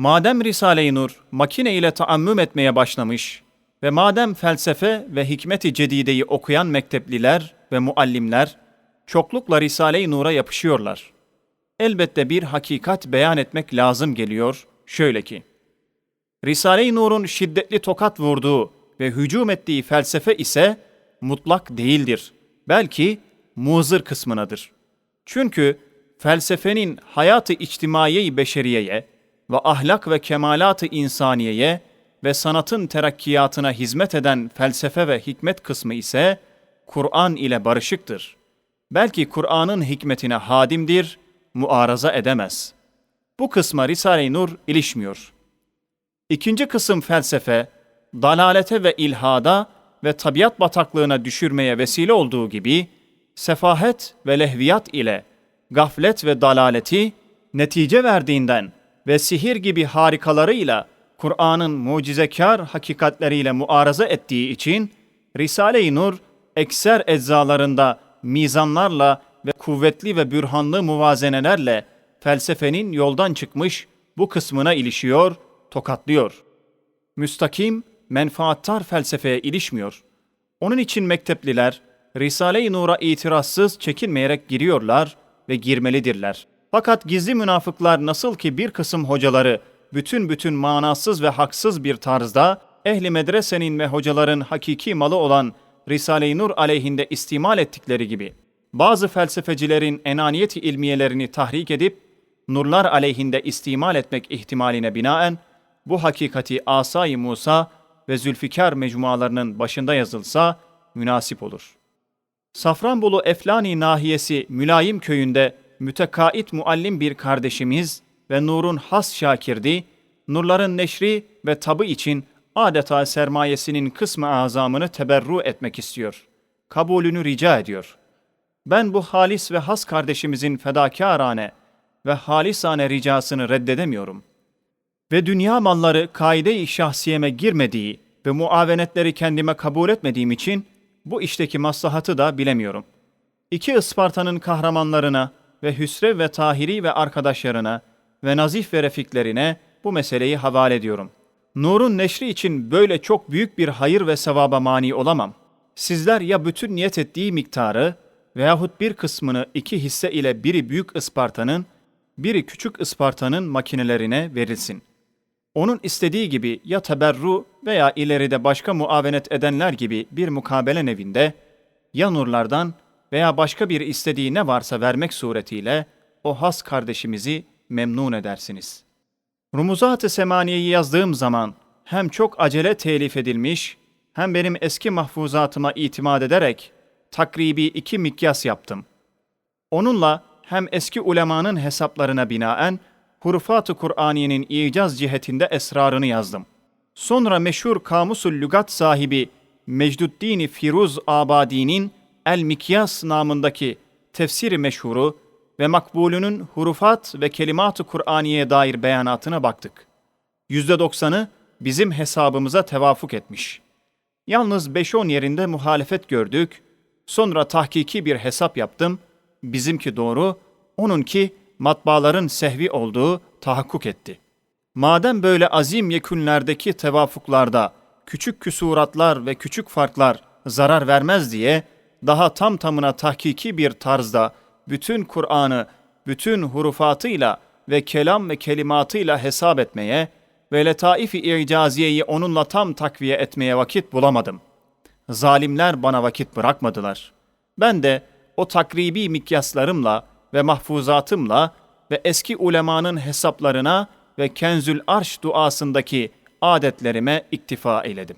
Madem Risale-i Nur makine ile taammüm etmeye başlamış ve madem felsefe ve hikmeti cedideyi okuyan mektepliler ve muallimler çoklukla Risale-i Nur'a yapışıyorlar. Elbette bir hakikat beyan etmek lazım geliyor şöyle ki. Risale-i Nur'un şiddetli tokat vurduğu ve hücum ettiği felsefe ise mutlak değildir. Belki muzır kısmınadır. Çünkü felsefenin hayatı içtimaiye beşeriyeye ve ahlak ve kemalatı insaniyeye ve sanatın terakkiyatına hizmet eden felsefe ve hikmet kısmı ise Kur'an ile barışıktır. Belki Kur'an'ın hikmetine hadimdir, muaraza edemez. Bu kısma Risale-i Nur ilişmiyor. İkinci kısım felsefe, dalalete ve ilhada ve tabiat bataklığına düşürmeye vesile olduğu gibi, sefahet ve lehviyat ile gaflet ve dalaleti netice verdiğinden ve sihir gibi harikalarıyla Kur'an'ın mucizekar hakikatleriyle muaraza ettiği için Risale-i Nur ekser eczalarında mizanlarla ve kuvvetli ve bürhanlı muvazenelerle felsefenin yoldan çıkmış bu kısmına ilişiyor, tokatlıyor. Müstakim, menfaattar felsefeye ilişmiyor. Onun için mektepliler Risale-i Nur'a itirazsız çekinmeyerek giriyorlar ve girmelidirler. Fakat gizli münafıklar nasıl ki bir kısım hocaları bütün bütün manasız ve haksız bir tarzda ehli medresenin ve hocaların hakiki malı olan Risale-i Nur aleyhinde istimal ettikleri gibi bazı felsefecilerin enaniyeti ilmiyelerini tahrik edip nurlar aleyhinde istimal etmek ihtimaline binaen bu hakikati Asay Musa ve Zülfikar mecmualarının başında yazılsa münasip olur. Safranbolu Eflani nahiyesi Mülayim köyünde mütekait muallim bir kardeşimiz ve Nur'un has şakirdi, nurların neşri ve tabı için adeta sermayesinin kısmı azamını teberru etmek istiyor. Kabulünü rica ediyor. Ben bu halis ve has kardeşimizin fedakarane ve halisane ricasını reddedemiyorum. Ve dünya malları kaide-i şahsiyeme girmediği ve muavenetleri kendime kabul etmediğim için bu işteki maslahatı da bilemiyorum. İki Isparta'nın kahramanlarına ve Hüsrev ve Tahiri ve arkadaşlarına ve Nazif ve refiklerine bu meseleyi havale ediyorum. Nur'un neşri için böyle çok büyük bir hayır ve sevaba mani olamam. Sizler ya bütün niyet ettiği miktarı veyahut bir kısmını iki hisse ile biri büyük Isparta'nın, biri küçük Isparta'nın makinelerine verilsin. Onun istediği gibi ya teberru veya ileride başka muavenet edenler gibi bir mukabele nevinde, ya nurlardan veya başka bir istediği ne varsa vermek suretiyle o has kardeşimizi memnun edersiniz. Rumuzat-ı Semaniye'yi yazdığım zaman hem çok acele telif edilmiş hem benim eski mahfuzatıma itimat ederek takribi iki mikyas yaptım. Onunla hem eski ulemanın hesaplarına binaen Hurufat-ı Kur'aniye'nin icaz cihetinde esrarını yazdım. Sonra meşhur Kamusul Lügat sahibi Mecduddin Firuz Abadi'nin El Mikyas namındaki tefsiri meşhuru ve makbulünün hurufat ve kelimat-ı Kur'aniye'ye dair beyanatına baktık. Yüzde doksanı bizim hesabımıza tevafuk etmiş. Yalnız 5-10 yerinde muhalefet gördük. Sonra tahkiki bir hesap yaptım. Bizimki doğru, onunki matbaaların sehvi olduğu tahakkuk etti. Madem böyle azim yekünlerdeki tevafuklarda küçük küsuratlar ve küçük farklar zarar vermez diye daha tam tamına tahkiki bir tarzda bütün Kur'an'ı bütün hurufatıyla ve kelam ve kelimatıyla hesap etmeye ve letaif-i icaziyeyi onunla tam takviye etmeye vakit bulamadım. Zalimler bana vakit bırakmadılar. Ben de o takribi mikyaslarımla ve mahfuzatımla ve eski ulemanın hesaplarına ve Kenzül Arş duasındaki adetlerime iktifa eyledim.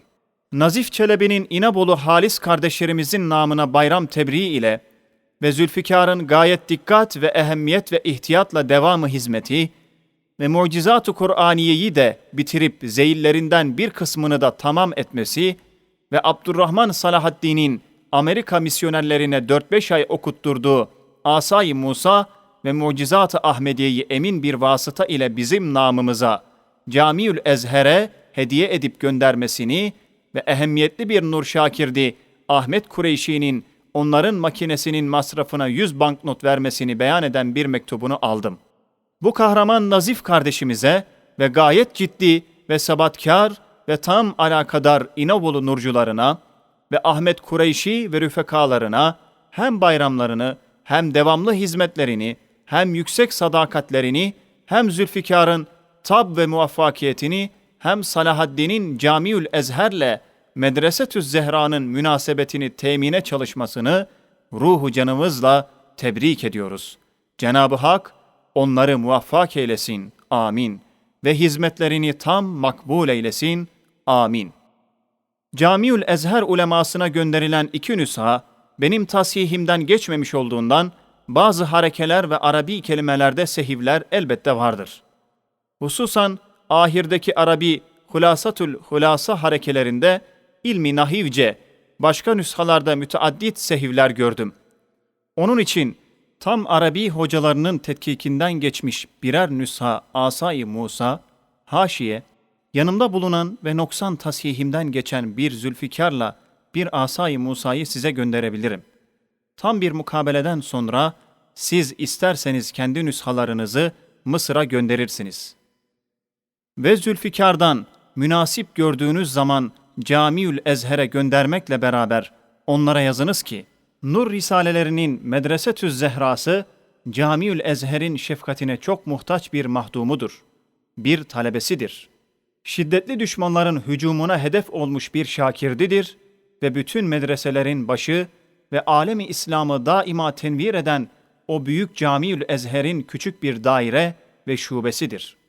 Nazif Çelebi'nin İnebolu Halis kardeşlerimizin namına bayram tebriği ile ve Zülfikar'ın gayet dikkat ve ehemmiyet ve ihtiyatla devamı hizmeti ve mucizat-ı Kur'aniyeyi de bitirip zeyillerinden bir kısmını da tamam etmesi ve Abdurrahman Salahaddin'in Amerika misyonerlerine 4-5 ay okutturduğu Asay Musa ve Mucizat-ı Ahmediye'yi emin bir vasıta ile bizim namımıza Camiül Ezher'e hediye edip göndermesini ve ehemmiyetli bir Nur Şakirdi Ahmet Kureyşi'nin onların makinesinin masrafına 100 banknot vermesini beyan eden bir mektubunu aldım. Bu kahraman Nazif kardeşimize ve gayet ciddi ve sabatkar ve tam alakadar İnebolu nurcularına ve Ahmet Kureyşi ve rüfekalarına hem bayramlarını hem devamlı hizmetlerini hem yüksek sadakatlerini hem Zülfikar'ın tab ve muvaffakiyetini hem Salahaddin'in Camiül Ezher'le Medresetüz Zehra'nın münasebetini temine çalışmasını ruhu canımızla tebrik ediyoruz. Cenab-ı Hak onları muvaffak eylesin. Amin. Ve hizmetlerini tam makbul eylesin. Amin. Camiül Ezher ulemasına gönderilen iki nüsha, benim tasihimden geçmemiş olduğundan bazı harekeler ve Arabi kelimelerde sehivler elbette vardır. Hususan ahirdeki Arabi Hulasatül Hulasa harekelerinde ilmi nahivce, başka nüshalarda müteaddit sehivler gördüm. Onun için tam Arabi hocalarının tetkikinden geçmiş birer nüsha Asay Musa, haşiye, yanımda bulunan ve noksan tasihimden geçen bir Zülfikar'la bir Asay Musa'yı size gönderebilirim. Tam bir mukabeleden sonra siz isterseniz kendi nüshalarınızı Mısır'a gönderirsiniz. Ve Zülfikar'dan münasip gördüğünüz zaman Camiül Ezher'e göndermekle beraber onlara yazınız ki, Nur Risalelerinin Medresetüz Zehrası, Camiül Ezher'in şefkatine çok muhtaç bir mahdumudur. Bir talebesidir. Şiddetli düşmanların hücumuna hedef olmuş bir şakirdidir ve bütün medreselerin başı ve alemi İslam'ı daima tenvir eden o büyük Camiül Ezher'in küçük bir daire ve şubesidir.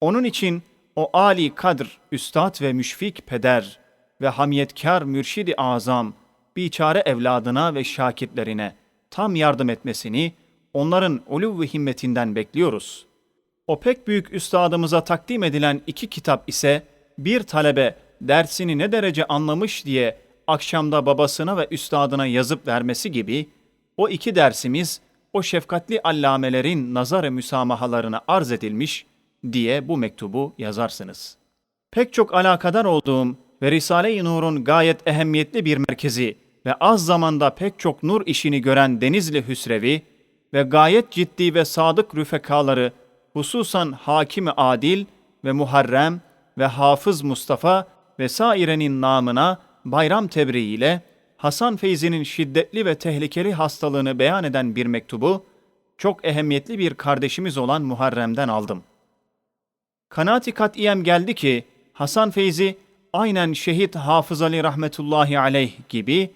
Onun için o Ali kadr, üstad ve müşfik peder ve hamiyetkar mürşidi azam, biçare evladına ve şakirtlerine tam yardım etmesini onların ulu ve himmetinden bekliyoruz. O pek büyük üstadımıza takdim edilen iki kitap ise bir talebe dersini ne derece anlamış diye akşamda babasına ve üstadına yazıp vermesi gibi o iki dersimiz o şefkatli allamelerin nazar-ı müsamahalarına arz edilmiş diye bu mektubu yazarsınız. Pek çok alakadar olduğum ve Risale-i Nur'un gayet ehemmiyetli bir merkezi ve az zamanda pek çok nur işini gören Denizli Hüsrevi ve gayet ciddi ve sadık rüfekaları hususan Hakimi Adil ve Muharrem ve Hafız Mustafa ve sairenin namına bayram tebriği ile Hasan Feyzi'nin şiddetli ve tehlikeli hastalığını beyan eden bir mektubu çok ehemmiyetli bir kardeşimiz olan Muharrem'den aldım. Kanaati kat'iyem geldi ki Hasan Feyzi aynen şehit Hafız Ali rahmetullahi aleyh gibi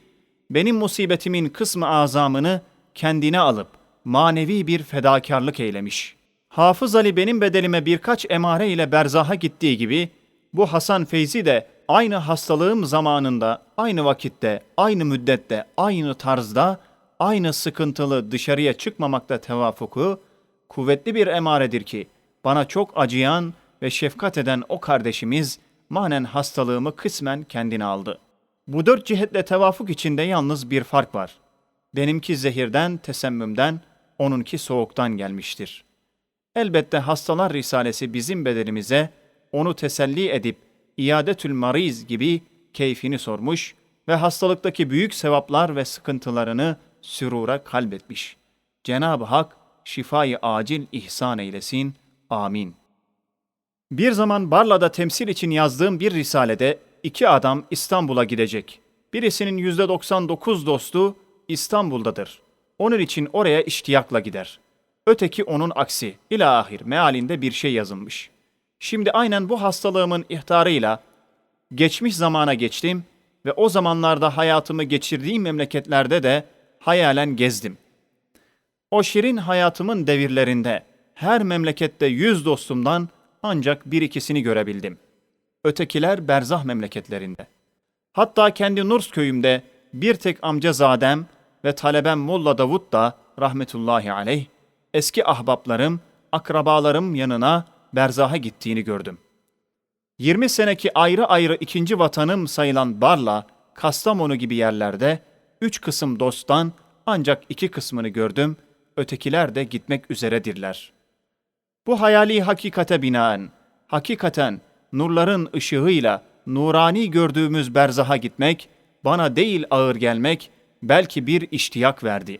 benim musibetimin kısmı azamını kendine alıp manevi bir fedakarlık eylemiş. Hafız Ali benim bedelime birkaç emare ile berzaha gittiği gibi bu Hasan Feyzi de aynı hastalığım zamanında, aynı vakitte, aynı müddette, aynı tarzda, aynı sıkıntılı dışarıya çıkmamakta tevafuku, kuvvetli bir emaredir ki, bana çok acıyan ve şefkat eden o kardeşimiz, manen hastalığımı kısmen kendine aldı. Bu dört cihetle tevafuk içinde yalnız bir fark var. Benimki zehirden, tesemmümden, onunki soğuktan gelmiştir. Elbette hastalar risalesi bizim bedenimize, onu teselli edip, iadetül mariz gibi keyfini sormuş ve hastalıktaki büyük sevaplar ve sıkıntılarını sürura kalbetmiş. Cenab-ı Hak şifayı acil ihsan eylesin. Amin. Bir zaman Barla'da temsil için yazdığım bir risalede iki adam İstanbul'a gidecek. Birisinin yüzde 99 dostu İstanbul'dadır. Onun için oraya iştiyakla gider. Öteki onun aksi. İlahir mealinde bir şey yazılmış. Şimdi aynen bu hastalığımın ihtarıyla geçmiş zamana geçtim ve o zamanlarda hayatımı geçirdiğim memleketlerde de hayalen gezdim. O şirin hayatımın devirlerinde her memlekette yüz dostumdan ancak bir ikisini görebildim. Ötekiler berzah memleketlerinde. Hatta kendi Nurs köyümde bir tek amca zadem ve talebem Molla Davud da rahmetullahi aleyh eski ahbaplarım, akrabalarım yanına berzaha gittiğini gördüm. 20 seneki ayrı ayrı ikinci vatanım sayılan Barla, Kastamonu gibi yerlerde üç kısım dosttan ancak iki kısmını gördüm, ötekiler de gitmek üzeredirler. Bu hayali hakikate binaen, hakikaten nurların ışığıyla nurani gördüğümüz berzaha gitmek, bana değil ağır gelmek, belki bir iştiyak verdi.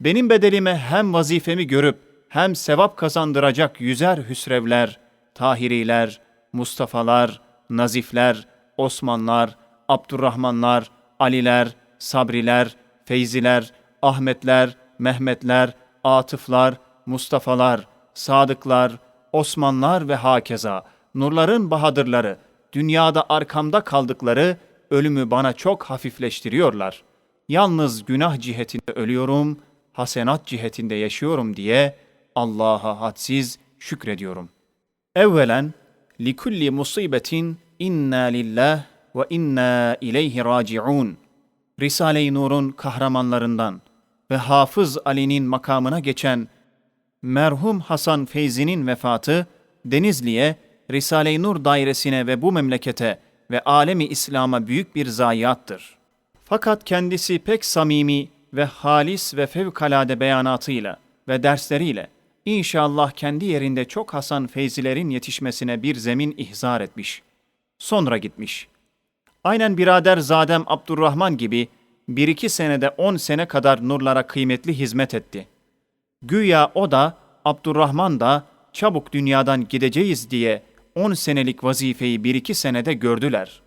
Benim bedelime hem vazifemi görüp, hem sevap kazandıracak yüzer hüsrevler Tahiriler, Mustafalar, Nazifler, Osmanlar, Abdurrahmanlar, Aliler, Sabriler, Feyziler, Ahmetler, Mehmetler, Atıflar, Mustafalar, Sadıklar, Osmanlar ve hakeza nurların bahadırları, dünyada arkamda kaldıkları ölümü bana çok hafifleştiriyorlar. Yalnız günah cihetinde ölüyorum, hasenat cihetinde yaşıyorum diye Allah'a hadsiz şükrediyorum. Evvelen likulli musibetin inna lillah ve inna ileyhi raciun. Risale-i Nur'un kahramanlarından ve Hafız Ali'nin makamına geçen merhum Hasan Feyzi'nin vefatı Denizli'ye, Risale-i Nur dairesine ve bu memlekete ve alemi İslam'a büyük bir zayiattır. Fakat kendisi pek samimi ve halis ve fevkalade beyanatıyla ve dersleriyle inşallah kendi yerinde çok Hasan Feyzilerin yetişmesine bir zemin ihzar etmiş. Sonra gitmiş. Aynen birader Zadem Abdurrahman gibi bir iki senede on sene kadar nurlara kıymetli hizmet etti. Güya o da Abdurrahman da çabuk dünyadan gideceğiz diye on senelik vazifeyi bir iki senede gördüler.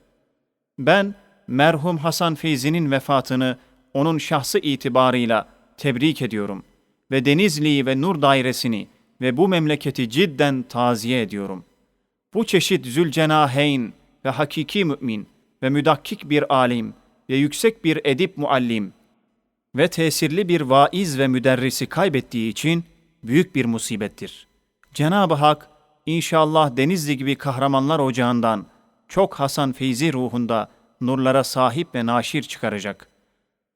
Ben merhum Hasan Feyzi'nin vefatını onun şahsı itibarıyla tebrik ediyorum ve Denizli'yi ve Nur dairesini ve bu memleketi cidden taziye ediyorum. Bu çeşit Zülcenaheyn ve hakiki mümin ve müdakkik bir alim ve yüksek bir edip muallim ve tesirli bir vaiz ve müderrisi kaybettiği için büyük bir musibettir. Cenab-ı Hak inşallah Denizli gibi kahramanlar ocağından çok Hasan Feyzi ruhunda nurlara sahip ve naşir çıkaracak.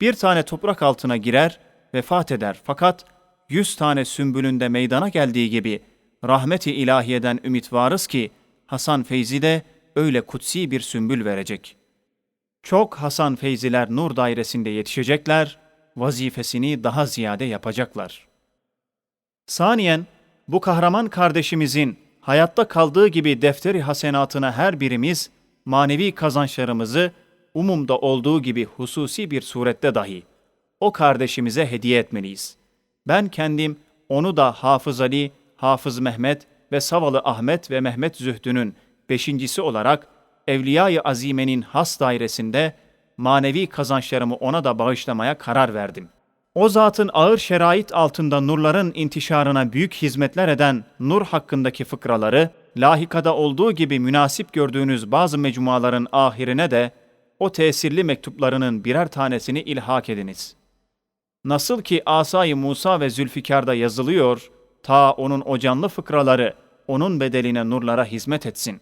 Bir tane toprak altına girer, vefat eder fakat yüz tane sümbülünde meydana geldiği gibi rahmeti ilahiyeden ümit varız ki Hasan Feyzi de öyle kutsi bir sümbül verecek. Çok Hasan Feyziler nur dairesinde yetişecekler, vazifesini daha ziyade yapacaklar. Saniyen, bu kahraman kardeşimizin hayatta kaldığı gibi defteri hasenatına her birimiz manevi kazançlarımızı umumda olduğu gibi hususi bir surette dahi o kardeşimize hediye etmeliyiz. Ben kendim onu da Hafız Ali, Hafız Mehmet ve Savalı Ahmet ve Mehmet Zühdü'nün beşincisi olarak Evliya-i Azime'nin has dairesinde manevi kazançlarımı ona da bağışlamaya karar verdim. O zatın ağır şerait altında nurların intişarına büyük hizmetler eden nur hakkındaki fıkraları, lahikada olduğu gibi münasip gördüğünüz bazı mecmuaların ahirine de o tesirli mektuplarının birer tanesini ilhak ediniz. Nasıl ki Asay Musa ve Zülfikar'da yazılıyor, ta onun o canlı fıkraları onun bedeline nurlara hizmet etsin.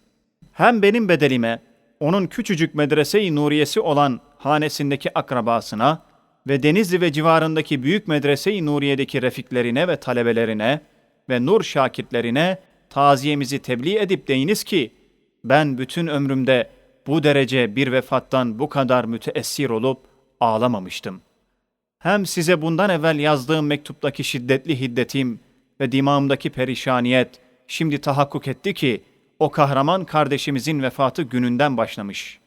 Hem benim bedelime, onun küçücük medrese-i nuriyesi olan hanesindeki akrabasına ve Denizli ve civarındaki büyük medrese-i nuriyedeki refiklerine ve talebelerine ve nur şakirtlerine taziyemizi tebliğ edip deyiniz ki, ben bütün ömrümde bu derece bir vefattan bu kadar müteessir olup ağlamamıştım. Hem size bundan evvel yazdığım mektuptaki şiddetli hiddetim ve dimağımdaki perişaniyet şimdi tahakkuk etti ki o kahraman kardeşimizin vefatı gününden başlamış.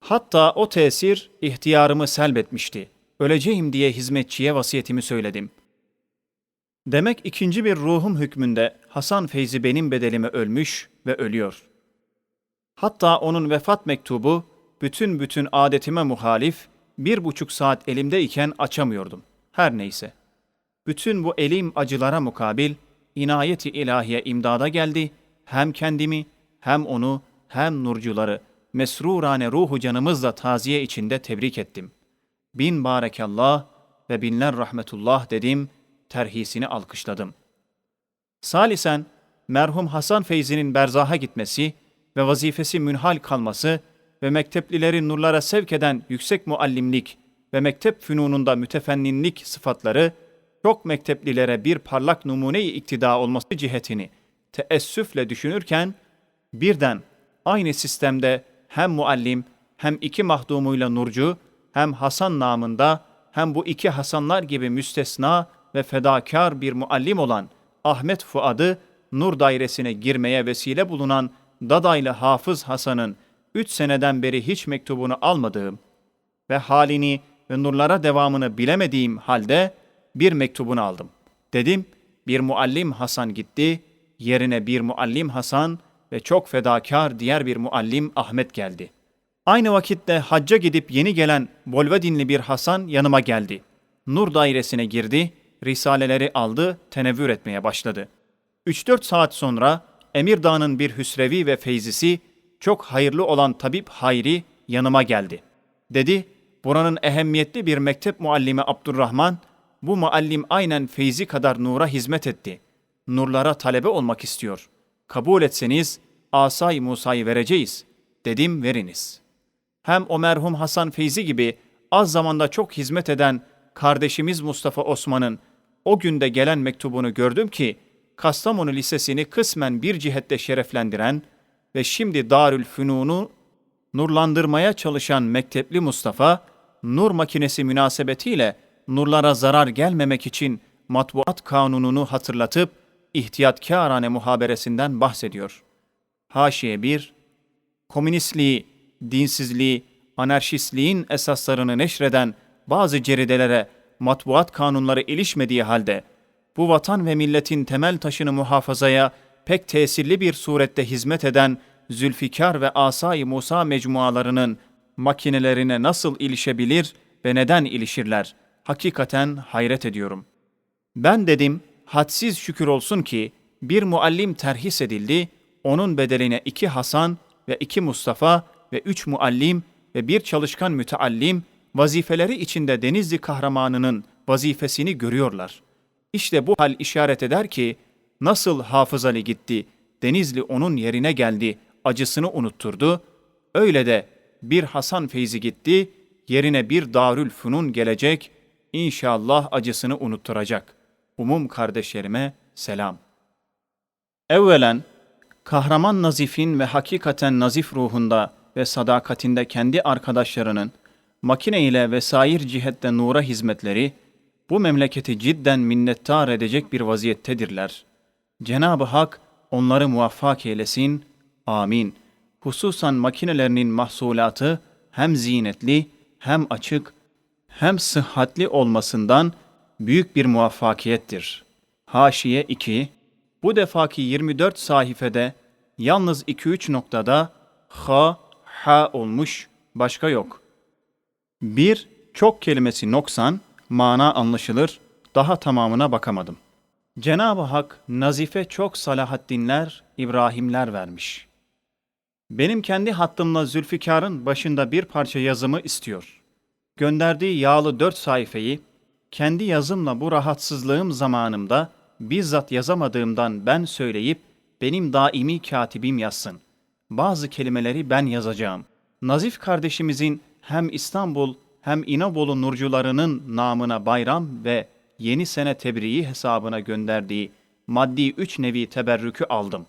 Hatta o tesir ihtiyarımı selbetmişti. Öleceğim diye hizmetçiye vasiyetimi söyledim. Demek ikinci bir ruhum hükmünde Hasan Feyzi benim bedelime ölmüş ve ölüyor. Hatta onun vefat mektubu bütün bütün adetime muhalif bir buçuk saat elimdeyken açamıyordum. Her neyse. Bütün bu elim acılara mukabil inayeti ilahiye imdada geldi. Hem kendimi hem onu hem nurcuları mesrurane ruhu canımızla taziye içinde tebrik ettim. Bin barekallah ve binler rahmetullah dedim, terhisini alkışladım. Salisen, merhum Hasan Feyzi'nin berzaha gitmesi ve vazifesi münhal kalması ve mekteplileri nurlara sevk eden yüksek muallimlik ve mektep fünununda mütefenninlik sıfatları çok mekteplilere bir parlak numune-i iktida olması cihetini teessüfle düşünürken birden aynı sistemde hem muallim hem iki mahdumuyla nurcu hem Hasan namında hem bu iki Hasanlar gibi müstesna ve fedakar bir muallim olan Ahmet Fuad'ı nur dairesine girmeye vesile bulunan Dadaylı Hafız Hasan'ın üç seneden beri hiç mektubunu almadığım ve halini ve nurlara devamını bilemediğim halde bir mektubunu aldım. Dedim, bir muallim Hasan gitti, yerine bir muallim Hasan ve çok fedakar diğer bir muallim Ahmet geldi. Aynı vakitte hacca gidip yeni gelen Bolvedinli bir Hasan yanıma geldi. Nur dairesine girdi, risaleleri aldı, tenevvür etmeye başladı. 3-4 saat sonra Emirdağ'ın bir hüsrevi ve feyzisi, çok hayırlı olan tabip Hayri yanıma geldi. Dedi, buranın ehemmiyetli bir mektep muallimi Abdurrahman, bu muallim aynen feyzi kadar nura hizmet etti. Nurlara talebe olmak istiyor. Kabul etseniz Asay Musa'yı vereceğiz. Dedim veriniz. Hem o merhum Hasan Feyzi gibi az zamanda çok hizmet eden kardeşimiz Mustafa Osman'ın o günde gelen mektubunu gördüm ki Kastamonu Lisesi'ni kısmen bir cihette şereflendiren ve şimdi Darül Fünun'u nurlandırmaya çalışan mektepli Mustafa, nur makinesi münasebetiyle nurlara zarar gelmemek için matbuat kanununu hatırlatıp ihtiyatkârane muhaberesinden bahsediyor. Haşiye 1 Komünistliği, dinsizliği, anarşistliğin esaslarını neşreden bazı ceridelere matbuat kanunları ilişmediği halde bu vatan ve milletin temel taşını muhafazaya pek tesirli bir surette hizmet eden Zülfikar ve Asay Musa mecmualarının makinelerine nasıl ilişebilir ve neden ilişirler? Hakikaten hayret ediyorum. Ben dedim, hadsiz şükür olsun ki bir muallim terhis edildi, onun bedeline iki Hasan ve iki Mustafa ve üç muallim ve bir çalışkan müteallim vazifeleri içinde Denizli kahramanının vazifesini görüyorlar. İşte bu hal işaret eder ki nasıl Hafız Ali gitti, Denizli onun yerine geldi, acısını unutturdu, öyle de bir Hasan Feyzi gitti, yerine bir Darül Funun gelecek, inşallah acısını unutturacak. Umum kardeşlerime selam. Evvelen, kahraman Nazif'in ve hakikaten Nazif ruhunda ve sadakatinde kendi arkadaşlarının makine ile vesair cihette nura hizmetleri bu memleketi cidden minnettar edecek bir vaziyettedirler. Cenab-ı Hak onları muvaffak eylesin. Amin. Hususan makinelerinin mahsulatı hem zinetli, hem açık, hem sıhhatli olmasından büyük bir muvaffakiyettir. Haşiye 2 Bu defaki 24 sayfede yalnız 2-3 noktada ha, ha olmuş, başka yok. Bir, çok kelimesi noksan, mana anlaşılır, daha tamamına bakamadım. Cenab-ı Hak nazife çok Salahaddinler, İbrahimler vermiş. Benim kendi hattımla Zülfikar'ın başında bir parça yazımı istiyor. Gönderdiği yağlı dört sayfayı, kendi yazımla bu rahatsızlığım zamanımda bizzat yazamadığımdan ben söyleyip benim daimi katibim yazsın. Bazı kelimeleri ben yazacağım. Nazif kardeşimizin hem İstanbul hem İnebolu nurcularının namına bayram ve yeni sene tebriği hesabına gönderdiği maddi üç nevi teberrükü aldım.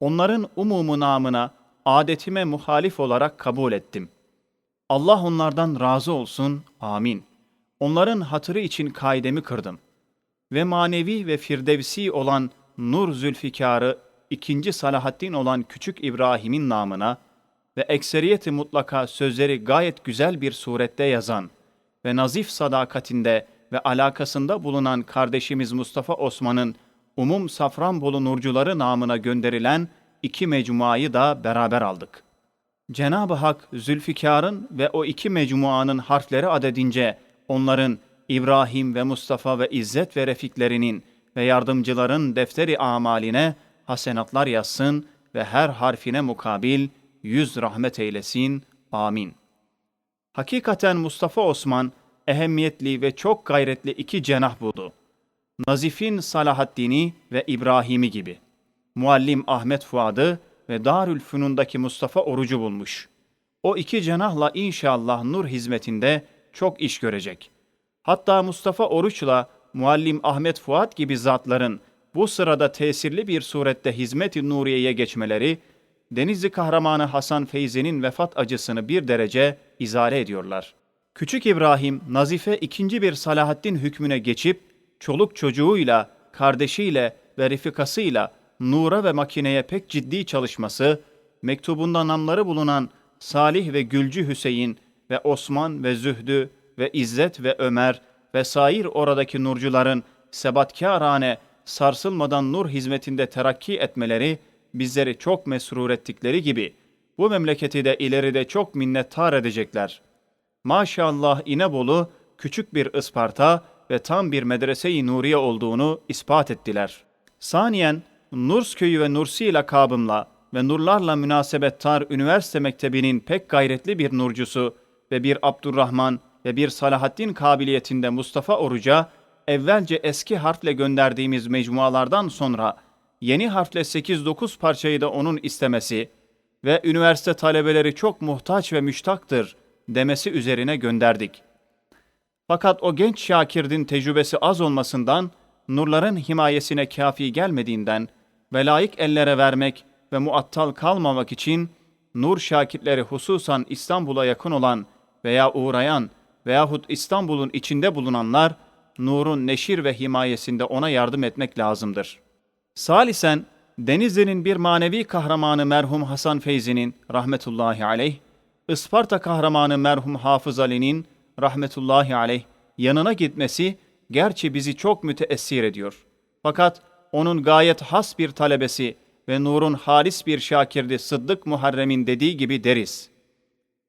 Onların umumu namına adetime muhalif olarak kabul ettim. Allah onlardan razı olsun, amin. Onların hatırı için kaidemi kırdım. Ve manevi ve firdevsi olan Nur Zülfikar'ı ikinci Salahaddin olan Küçük İbrahim'in namına, ve ekseriyeti mutlaka sözleri gayet güzel bir surette yazan ve nazif sadakatinde ve alakasında bulunan kardeşimiz Mustafa Osman'ın umum Safranbolu nurcuları namına gönderilen iki mecmuayı da beraber aldık. Cenab-ı Hak Zülfikar'ın ve o iki mecmuanın harfleri adedince onların İbrahim ve Mustafa ve İzzet ve refiklerinin ve yardımcıların defteri amaline hasenatlar yazsın ve her harfine mukabil yüz rahmet eylesin. Amin. Hakikaten Mustafa Osman ehemmiyetli ve çok gayretli iki cenah buldu. Nazif'in Salahaddin'i ve İbrahim'i gibi. Muallim Ahmet Fuad'ı ve Darül Fünun'daki Mustafa Orucu bulmuş. O iki cenahla inşallah nur hizmetinde çok iş görecek. Hatta Mustafa Oruç'la Muallim Ahmet Fuad gibi zatların bu sırada tesirli bir surette hizmet-i nuriyeye geçmeleri Denizli kahramanı Hasan Feyzi'nin vefat acısını bir derece izale ediyorlar. Küçük İbrahim, Nazife ikinci bir Salahaddin hükmüne geçip, çoluk çocuğuyla, kardeşiyle ve rifikasıyla nura ve makineye pek ciddi çalışması, mektubunda namları bulunan Salih ve Gülcü Hüseyin ve Osman ve Zühdü ve İzzet ve Ömer ve sair oradaki nurcuların sebatkârane sarsılmadan nur hizmetinde terakki etmeleri bizleri çok mesrur ettikleri gibi bu memleketi de ileride çok minnettar edecekler. Maşallah İnebolu küçük bir Isparta ve tam bir medrese-i Nuriye olduğunu ispat ettiler. Saniyen Nurs köyü ve Nursi lakabımla ve nurlarla münasebettar üniversite mektebinin pek gayretli bir nurcusu ve bir Abdurrahman ve bir Salahaddin kabiliyetinde Mustafa Oruç'a evvelce eski harfle gönderdiğimiz mecmualardan sonra yeni harfle 8-9 parçayı da onun istemesi ve üniversite talebeleri çok muhtaç ve müştaktır demesi üzerine gönderdik. Fakat o genç Şakir'in tecrübesi az olmasından, nurların himayesine kafi gelmediğinden ve layık ellere vermek ve muattal kalmamak için nur şakirtleri hususan İstanbul'a yakın olan veya uğrayan veyahut İstanbul'un içinde bulunanlar nurun neşir ve himayesinde ona yardım etmek lazımdır. Salisen, Denizli'nin bir manevi kahramanı merhum Hasan Feyzi'nin rahmetullahi aleyh, Isparta kahramanı merhum Hafız Ali'nin rahmetullahi aleyh yanına gitmesi gerçi bizi çok müteessir ediyor. Fakat onun gayet has bir talebesi ve Nur'un halis bir şakirdi Sıddık Muharrem'in dediği gibi deriz.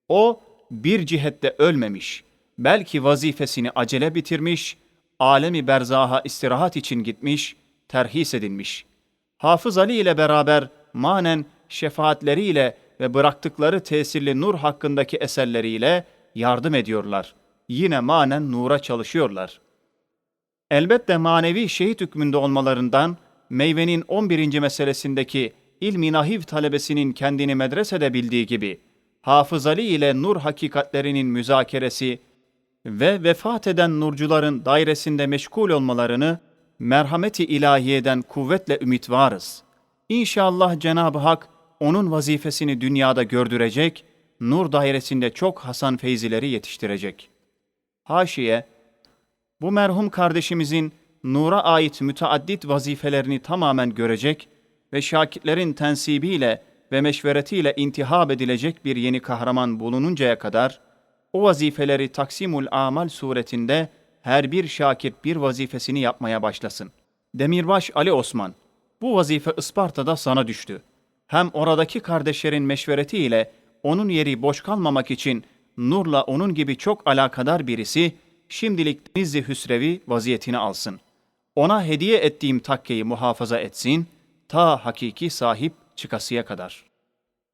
O bir cihette ölmemiş, belki vazifesini acele bitirmiş, alemi berzaha istirahat için gitmiş, terhis edilmiş. Hafız Ali ile beraber manen şefaatleriyle ve bıraktıkları tesirli nur hakkındaki eserleriyle yardım ediyorlar. Yine manen nura çalışıyorlar. Elbette manevi şehit hükmünde olmalarından meyvenin 11. meselesindeki ilmi nahiv talebesinin kendini medresede bildiği gibi Hafız Ali ile nur hakikatlerinin müzakeresi ve vefat eden nurcuların dairesinde meşgul olmalarını merhameti ilahiyeden kuvvetle ümit varız. İnşallah Cenab-ı Hak onun vazifesini dünyada gördürecek, nur dairesinde çok Hasan Feyzileri yetiştirecek. Haşiye, bu merhum kardeşimizin nura ait müteaddit vazifelerini tamamen görecek ve şakitlerin tensibiyle ve meşveretiyle intihab edilecek bir yeni kahraman bulununcaya kadar, o vazifeleri Taksimul Amal suretinde her bir şakir bir vazifesini yapmaya başlasın. Demirbaş Ali Osman, bu vazife Isparta'da sana düştü. Hem oradaki kardeşlerin meşveretiyle onun yeri boş kalmamak için Nur'la onun gibi çok alakadar birisi şimdilik Denizli Hüsrevi vaziyetini alsın. Ona hediye ettiğim takkeyi muhafaza etsin, ta hakiki sahip çıkasıya kadar.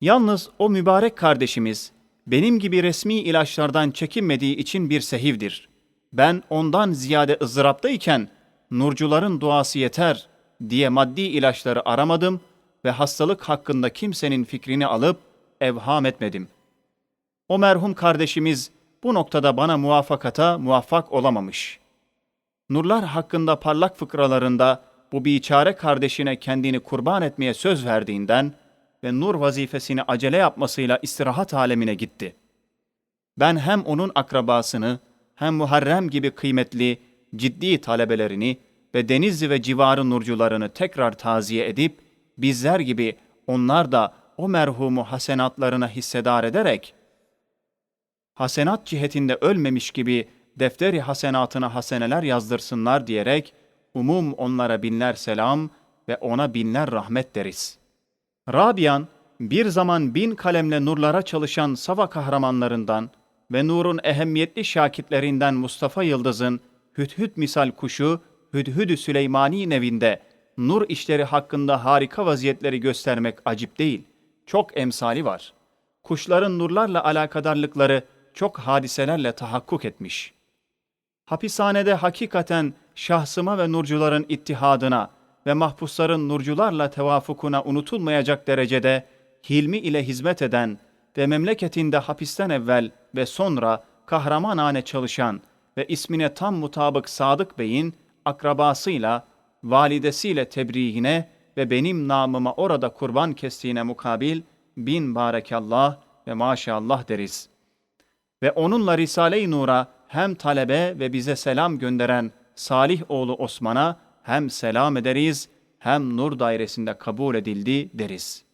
Yalnız o mübarek kardeşimiz benim gibi resmi ilaçlardan çekinmediği için bir sehivdir. Ben ondan ziyade ızdıraptayken nurcuların duası yeter diye maddi ilaçları aramadım ve hastalık hakkında kimsenin fikrini alıp evham etmedim. O merhum kardeşimiz bu noktada bana muvaffakata muvaffak olamamış. Nurlar hakkında parlak fıkralarında bu biçare kardeşine kendini kurban etmeye söz verdiğinden ve nur vazifesini acele yapmasıyla istirahat alemine gitti. Ben hem onun akrabasını hem Muharrem gibi kıymetli, ciddi talebelerini ve Denizli ve civarı nurcularını tekrar taziye edip bizler gibi onlar da o merhumu hasenatlarına hissedar ederek hasenat cihetinde ölmemiş gibi defteri hasenatına haseneler yazdırsınlar diyerek umum onlara binler selam ve ona binler rahmet deriz. Rabian bir zaman bin kalemle nurlara çalışan Sava kahramanlarından ve Nur'un ehemmiyetli şakitlerinden Mustafa Yıldız'ın Hüdhüd misal kuşu Hüdhüdü Süleymani nevinde nur işleri hakkında harika vaziyetleri göstermek acip değil. Çok emsali var. Kuşların nurlarla alakadarlıkları çok hadiselerle tahakkuk etmiş. Hapishanede hakikaten şahsıma ve nurcuların ittihadına ve mahpusların nurcularla tevafukuna unutulmayacak derecede hilmi ile hizmet eden ve memleketinde hapisten evvel ve sonra kahramanane çalışan ve ismine tam mutabık Sadık Bey'in akrabasıyla, validesiyle tebriğine ve benim namıma orada kurban kestiğine mukabil bin barekallah ve maşallah deriz. Ve onunla Risale-i Nur'a hem talebe ve bize selam gönderen Salih oğlu Osman'a hem selam ederiz hem nur dairesinde kabul edildi deriz.''